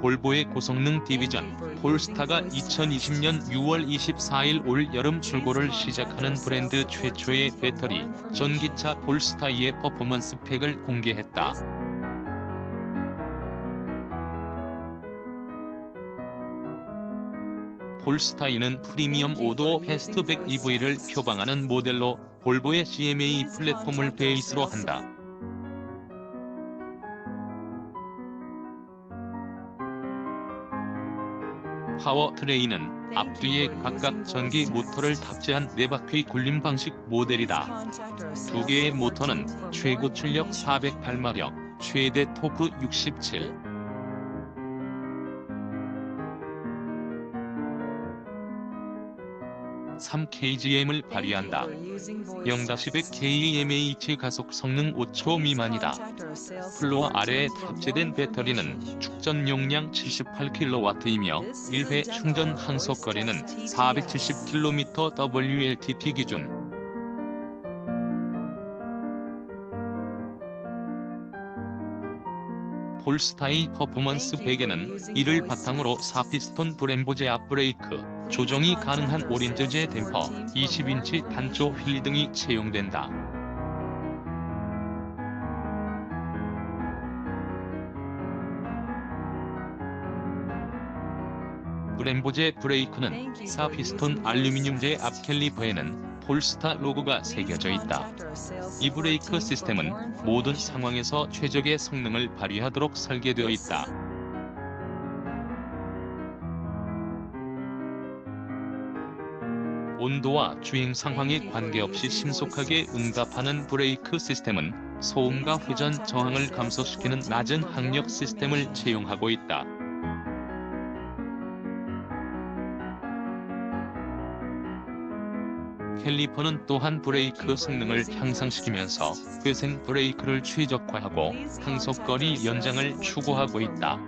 볼보의 고성능 디비전 폴스타가 2020년 6월 24일 올 여름 출고를 시작하는 브랜드 최초의 배터리 전기차 폴스타2의 퍼포먼스 팩을 공개했다. 폴스타2는 프리미엄 5도 패스트백 EV를 표방하는 모델로 볼보의 CMA 플랫폼을 베이스로 한다. 파워 트레인은 앞뒤에 각각 전기 모터를 탑재한 4바퀴 굴림 방식 모델이다. 두 개의 모터는 최고 출력 408마력, 최대 토크 67. 3kgm을 발휘한다. 0-100 kmh 가속 성능 5초 미만이다. 플로어 아래에 탑재된 배터리는 축전 용량 78kW이며 1회 충전 항속 거리는 470km WLTP 기준. 폴스타의 퍼포먼스 베개는 이를 바탕으로 4피스톤 브렘보제 앞브레이크, 조정이 가능한 오린저제 댐퍼, 20인치 단조 휠 등이 채용된다. 브렘보제 브레이크는 4피스톤 알루미늄제 앞 캘리퍼에는 폴스타 로고가 새겨져 있다. 이 브레이크 시스템은 모든 상황에서 최적의 성능을 발휘하도록 설계되어 있다. 온도와 주행 상황에 관계없이 신속하게 응답하는 브레이크 시스템은 소음과 회전 저항을 감소시키는 낮은 항력 시스템을 채용하고 있다. 캘리퍼는 또한 브레이크 성능을 향상시키면서 회생 브레이크를 최적화하고 항속거리 연장을 추구하고 있다.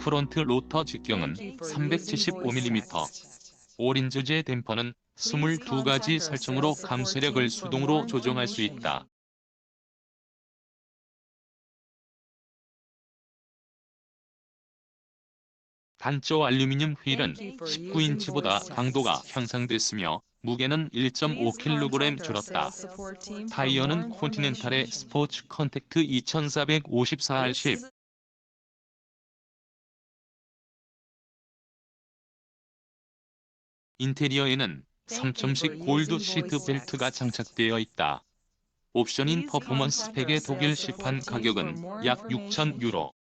프론트 로터 직경은 375mm, 오린즈제 댐퍼는 22가지 설정으로 감쇄력을 수동으로 조정할 수 있다. 단조 알루미늄 휠은 19인치보다 강도가 향상됐으며 무게는 1.5kg 줄었다. 타이어는 콘티넨탈의 스포츠 컨택트 2454R10. 인테리어에는 3점식 골드 시트 벨트가 장착되어 있다. 옵션인 퍼포먼스 팩의 독일 시판 가격은 약 6,000 유로.